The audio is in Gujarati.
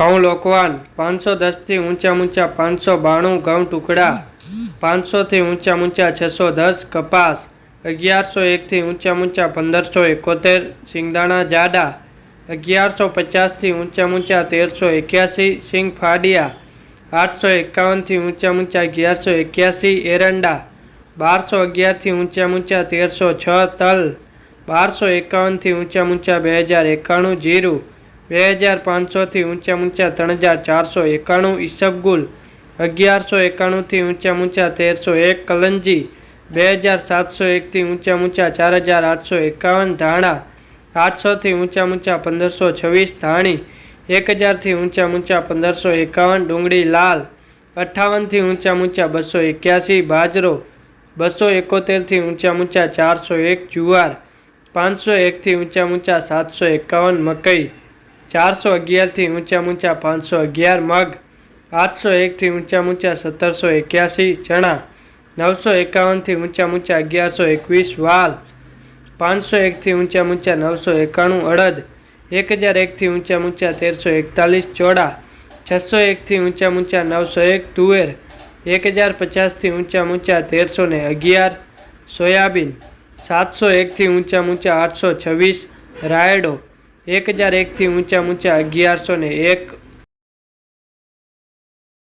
ઘઉં લોકવાન. પાંચસો દસથી ઊંચા ઊંચા પાંચસો બાણું ઘઉં ટુકડા, પાંચસોથી ઊંચા ઊંચા છસો દસ કપાસ, અગિયારસો એકથી ઊંચા ઊંચા પંદરસો એકોતેર સિંગદાણા જાડા, અગિયારસો પચાસથી ઊંચા ઊંચા તેરસો એક્યાસી સિંગ ફાડિયા, આઠસો એકાવનથી ઊંચા ઊંચા અગિયારસો એક્યાસી એરંડા, બારસો અગિયારથી ઊંચા ઊંચા તેરસો છ તલ, બારસો એકાવનથી ઊંચા ઊંચા બે હજાર એકાણું જીરું બે હજાર પાંચસોથી ઊંચા ઊંચા ત્રણ હજાર ચારસો એકાણું ઈસબગુલ અગિયારસો એકાણુંથી ઊંચા ઊંચા તેરસો એક કલંજી, બે હજાર સાતસો એકથી ઊંચા ઊંચા ચાર હજાર આઠસો એકાવન ધાણા આઠસોથી ઊંચા ઊંચા પંદરસો છવ્વીસ ધાણી, એક હજારથી ઊંચા ઊંચા પંદરસો એકાવન ડુંગળી લાલ અઠ્ઠાવનથી ઊંચા ઊંચા બસો એક્યાસી બાજરો, બસો એકોતેરથી ઊંચા ઊંચા ચારસો એક જુવાર, પાંચસો એકથી ઊંચા ઊંચા સાતસો એકાવન મકઈ ચારસો અગિયારથી ઊંચા ઊંચા પાંચસો અગિયાર મગ, આઠસો એકથી ઊંચા ઊંચા સત્તરસો એક્યાસી ચણા, નવસો એકાવનથી ઊંચા ઊંચા અગિયારસો એકવીસ વાલ, પાંચસો એકથી ઊંચા ઊંચા નવસો એકાણું અડદ, એક હજાર એકથી ઊંચા ઊંચા તેરસો એકતાલીસ ચોડા છસો એકથી ઊંચા ઊંચા નવસો એક તુવેર, એક હજાર પચાસથી ઊંચા ઊંચા તેરસો ને અગિયાર સોયાબીન, સાતસો એકથી ઊંચા ઊંચા આઠસો છવ્વીસ રાયડો એક હજાર એકથી ઊંચા ઊંચા અગિયારસો ને એક